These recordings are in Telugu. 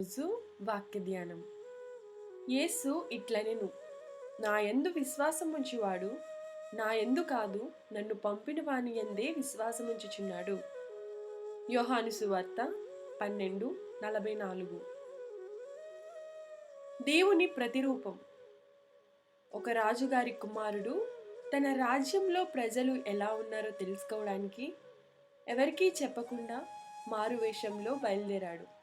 రోజు వాక్య ధ్యానం యేసు ఇట్లనెను నా యందు విశ్వాసముంచువాడు నా ఎందు కాదు నన్ను పంపిన వాని ఎందే విశ్వాసముంచుచున్నాడు. యోహాను సువార్త పన్నెండు నలభై నాలుగు దేవుని ప్రతిరూపం. ఒక రాజుగారి కుమారుడు తన రాజ్యంలో ప్రజలు ఎలా ఉన్నారో తెలుసుకోవడానికి ఎవరికీ చెప్పకుండా మారువేషంలో బయలుదేరాడు.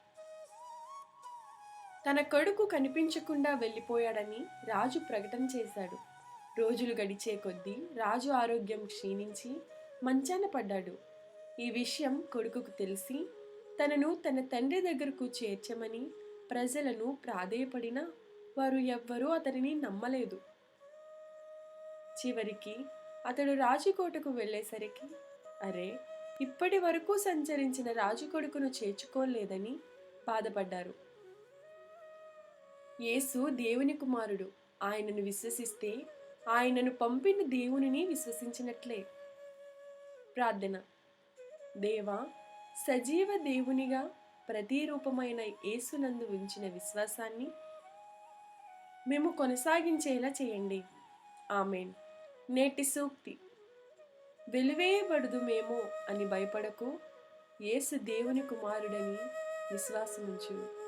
తన కొడుకు కనిపించకుండా వెళ్ళిపోయాడని రాజు ప్రకటన చేశాడు. రోజులు గడిచే కొద్దీ రాజు ఆరోగ్యం క్షీణించి మంచాన పడ్డాడు. ఈ విషయం కొడుకుకు తెలిసి తనను తన తండ్రి దగ్గరకు చేర్చమని ప్రజలను ప్రాధేయపడినా వారు ఎవ్వరూ అతనిని నమ్మలేదు. చివరికి అతడు రాజుకోటకు వెళ్ళేసరికి అరే ఇప్పటి వరకు సంచరించిన రాజు కొడుకును చేర్చుకోలేదని బాధపడ్డారు. యేసు దేవుని కుమారుడు. ఆయనను విశ్వసిస్తే ఆయనను పంపిన దేవునిని విశ్వసించినట్లే. ప్రార్థన. దేవా సజీవ దేవునిగా ప్రతిరూపమైన యేసునందు ఉంచిన విశ్వాసాన్ని మేము కొనసాగించేలా చేయండి. ఆమెన్. నేటి సూక్తి. వెలివేయబడదు మేము అని భయపడకు. యేసు దేవుని కుమారుడని విశ్వాసముంచు